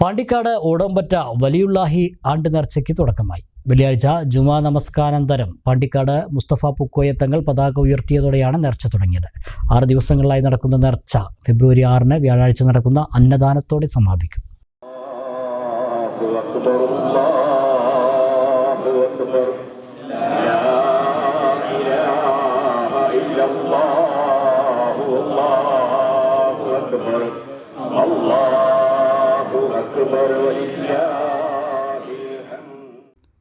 പാണ്ടിക്കാട് ഓടമ്പറ്റ വലിയുള്ളാഹി ആണ്ട് നേർച്ചയ്ക്ക് തുടക്കമായി. വെള്ളിയാഴ്ച ജുമാ നമസ്കാരാനന്തരം പാണ്ടിക്കാട് മുസ്തഫ പുക്കോയ തങ്ങൾ പതാക ഉയർത്തിയതോടെയാണ് നേർച്ച തുടങ്ങിയത്. ആറ് ദിവസങ്ങളിലായി നടക്കുന്ന നേർച്ച ഫെബ്രുവരി ആറിന് വ്യാഴാഴ്ച നടക്കുന്ന അന്നദാനത്തോടെ സമാപിക്കും. Allah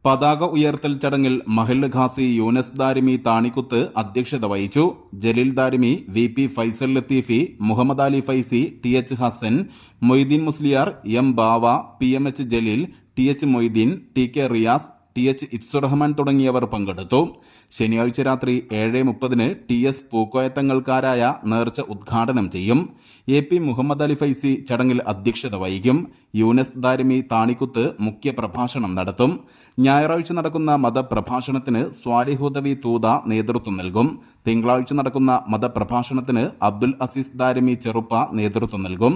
പതാക ഉയർത്തൽ ചടങ്ങിൽ മഹിൽ ഖാസി യൂനസ് ദാരിമി താണിക്കുത്ത് അധ്യക്ഷത വഹിച്ചു. Jaleel Darimi V P Faisal Latheefi Muhammad Ali Faizy T H Hasan Moideen Musliyar M Bava P M H Jaleel T H Moideen T K Riyas T H ഇബ്സുറഹ്മാൻ തുടങ്ങിയവർ പങ്കെടുത്തു. ശനിയാഴ്ച രാത്രി ഏഴ് മുപ്പതിന് ടി എസ് പൂക്കോയത്തങ്ങൾക്കാരായ നേർച്ച ഉദ്ഘാടനം ചെയ്യും. എ പി മുഹമ്മദ് അലി ഫൈസി ചടങ്ങിൽ അധ്യക്ഷത വഹിക്കും. യൂനസ് ദാരിമി താണിക്കുത്ത് മുഖ്യ പ്രഭാഷണം നടത്തും. ഞായറാഴ്ച നടക്കുന്ന മതപ്രഭാഷണത്തിന് സ്വാലിഹുദവി തൂത നേതൃത്വം നൽകും. തിങ്കളാഴ്ച നടക്കുന്ന മതപ്രഭാഷണത്തിന് അബ്ദുൽ അസീസ് ദാരമി ചെറുപ്പ നേതൃത്വം നൽകും.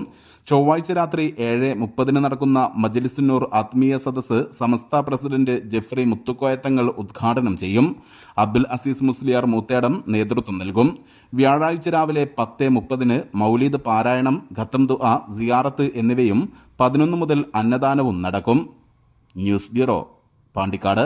ചൊവ്വാഴ്ച രാത്രി ഏഴ് മുപ്പതിന് നടക്കുന്ന മജ്ലിസുന്നൂർ ആത്മീയ സദസ്സ് സമസ്ത പ്രസിഡന്റ് ജെഫ്രി മുത്തുക്കോയത്തങ്ങൾ ഉദ്ഘാടനം ചെയ്യും. അബ്ദുൽ അസീസ് മുസ്ലിയാർ മൂത്തേടം നേതൃത്വം നൽകും. വ്യാഴാഴ്ച രാവിലെ പത്ത് മുപ്പതിന് മൗലീദ് പാരായണം ഖത്തം ദുആ സിയാറത്ത് എന്നിവയും പതിനൊന്ന് മുതൽ അന്നദാനവും നടക്കും. News bureau Pandikkad.